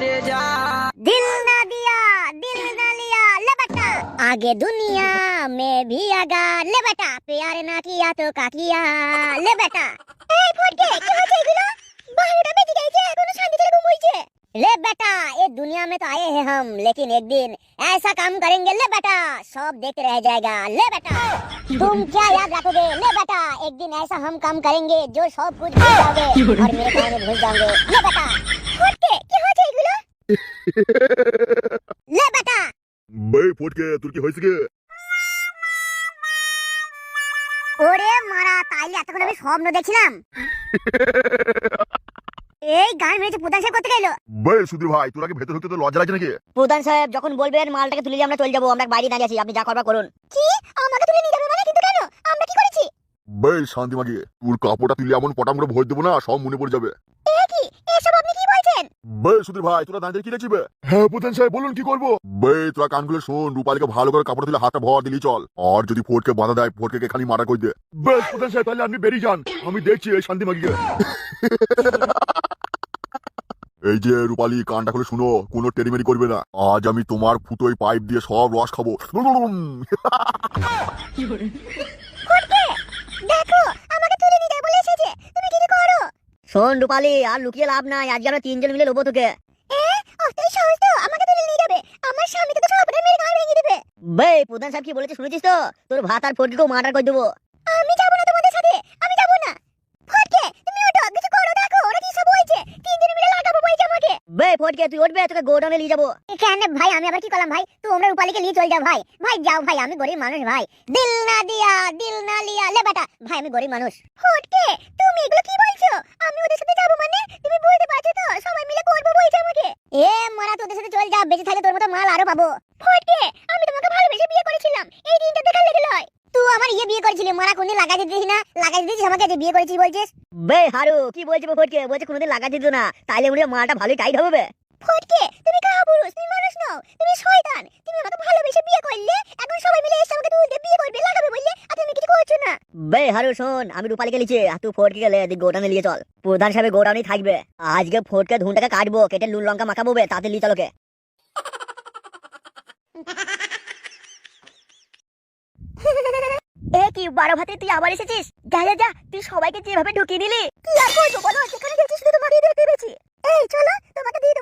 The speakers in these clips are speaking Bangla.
करे जा दिल ना दिया दिल ना लिया ले बेटा आगे दुनिया में भी आगा ले बेटा प्यार ना किया तो का किया ले बेटा এই ফটকে কি হচ্ছে এগুলো বারোটা বেজে গেছে এখনো শান্তি ছেলে ঘুমোইছে ले बेटा ये दुनिया में तो आए हैं हम लेकिन एक दिन ऐसा काम करेंगे ले बेटा सब देखते रह जाएगा ले बेटा तुम क्या याद रखोगे ले बेटा एक दिन ऐसा हम काम करेंगे जो सब कुछ भूल जाओगे और मेरे काम में भूल जाओगे ले बेटा লে তোর কি হইছে কে ওরে মারা তাইলে এতক্ষণ আমি স্বপ্ন দেখছিলাম। এই গান প্রধান সাহেব করতে সুধীর ভাই ভেতর ঢুকতে তো লজ্জা লাগছে নাকি? প্রধান সাহেব যখন বলবেন মালটাকে তুলে দিয়ে আমরা চলে যাব আমরা বাইরে দাঁড়িয়ে আছি আপনি যা করবা করুন। কি? আমাকে তুলে নিয়ে যাবে মানে কিন্তু কেন? আমরা কি করেছি? বে শান্তি মাগিয়ে তোর কাপড়টা তুলে এমন পটাম করে ভোজ দেবো না সব মনে পড়ে যাবে। বে সুধীর ভাই তোরা দাঁড়িয়ে কি দেখছিবে হ্যাঁ প্রধান সাহেব বলুন কি করব? বে তোরা কানগুলো শোন রূপালীকে ভালো করে কাপড় হাতটা ভর দিলি চল। আর যদি ফোটকে বাধা দেয় ফোটকে খালি মারা করে দে। বেশ প্রধান সাহেব তাহলে আপনি বেরিয়ে যান। আমি দেখছি এই শান্তি মাগিকে। এই যে রূপালী কানটা খুলে শুনো কোনো টেরিমেরি করবে না। আজ আমি তোমার ফুটোই পাইপ দিয়ে সব রস খাব। শোন রূপালি আর লুকিয়ে লাভ নাই। আজকে আমরা তিনজন মিলে লোবো তোকে। আমাকে তুলে নিয়ে যাবে। আমার স্বামীকে তো সব মেরে ঘাড় ভেঙে দেবে। বে প্রধান সাহেব কি বলেছে শুনেছিস তো? তোর ভাত আর ফটকেও মার্ডার করে দেবো? আমি যাব না তোমাদের সাথে। আমি যাব না। ফটকে তুমি ওঠো। কিছু করো দেখো। ওরা কি সব তিনজন মিলে লাগাবো আমাকে। বে ফটকে তুই উঠবে তোকে গোডাউনে নিয়ে যাব। কেন ভাই আমি আবার কি করলাম ভাই? তোমরা রূপালীকে নিয়ে চল যাও ভাই। ভাই যাও ভাই আমি গরিব মানুষ ভাই। দিল না দিয়া দিল না লিয়া। লে বেটা। ভাই আমি গরিব মানুষ। ফটকে তুমি এগুলো কি আমি ওদের সাথে যাব মানে? তুমি বুঝতে পারছ তো? সবাই মিলে করব বলছে আমাকে। এ, মরা, তোদের সাথে চল যা। বেঁচে থাকলে তোর মতো মাল আরও পাবো। ফটকে! আমি তোমাকে ভালোবেসে বিয়ে করেছিলাম। এই দিনটা দেখার লেগে লয়। তুই আমার ইয়ে বিয়ে করেছিলি। মারা, কোনদিন লাগাই দিস না? লাগাই দিস আমাকে যে বিয়ে করেছিস বলছিস? বে, হারু, কি বলছে বে, ফটকে? বলছে কোনদিন লাগা দিত না। তাইলে উনি মালটা ভালোই টাইট হবে ফটকে তুমি তুমি মানুষ নও তুমি শয়তান। তুমি আমাকে ভালোবেসে বিয়ে করলে এখন সবাই মিলে এসে আমাকে তুলতে বিয়ে করবে লাগাবে বললে আর তুমি কিছু করছ না। বে হারু শোন আমি রূপালিকে লিখছি আর তুই ফটকে গেলে তুই গোডাউনে নিয়ে চল। প্রধান সাহেব গোডাউনেই থাকবে। আজকে ফটকে ধুনটাকে কাটবো কেটে নুন লঙ্কা মাখাবো বে তাতে লিয়ে চলোকে এ কি বারো ভাতে তুই আবার এসেছিস? যা যা তুই সবাইকে যেভাবে ঢুকিয়ে দিলি। কি আর করব বলো যেখানে গেছি শুধু এই চলো তোমাকে হয়ে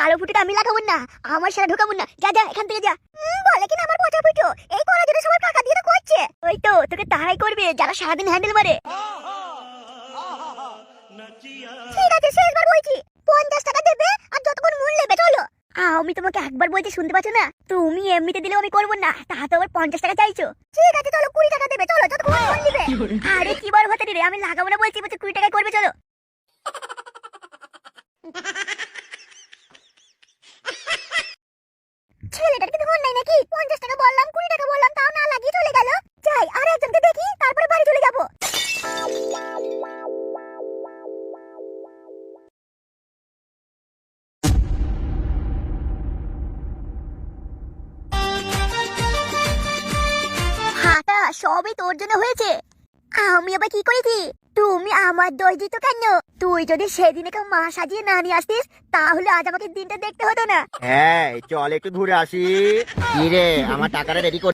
কালো ফুটোটা আমি লাগাবো না আমার সারা ঢোকাবো না যা যা এখান থেকে যা বলে কিনা আমার পচা ফুটো এই করার জন্য টাকা দিয়ে তো করছে ওই তো তোকে তারাই করবে যারা সারাদিন হ্যান্ডেল মারে ঠিক আছে শেষবার বলছি পঞ্চাশ টাকা দেবে আর যতক্ষণ মূল নেবে চলো আমি তোমাকে একবার বলছি শুনতে পাচ্ছ না? তুমি এমনিতে দিলেও আমি করব না তাহাতে আবার পঞ্চাশ টাকা চাইছো। ঠিক আছে চলো কুড়ি টাকা দেবে চলো নেবে আরে কি বল হতে রে আমি লাগাবো না বলছি বলছি কুড়ি টাকা করবে চলো। সবই তোর জন্য হয়েছে। আমি আবার কি করেছি? তুমি আমার দোষ দিত কেন? তুই যদি সেদিন কেউ মা সাজিয়ে না নিয়ে আসতিস, তাহলে আজ আমাকে দিনটা দেখতে হতো না। হ্যাঁ চল একটু ঘুরে আসি। কি রে, আমার টাকাটা রেডি কর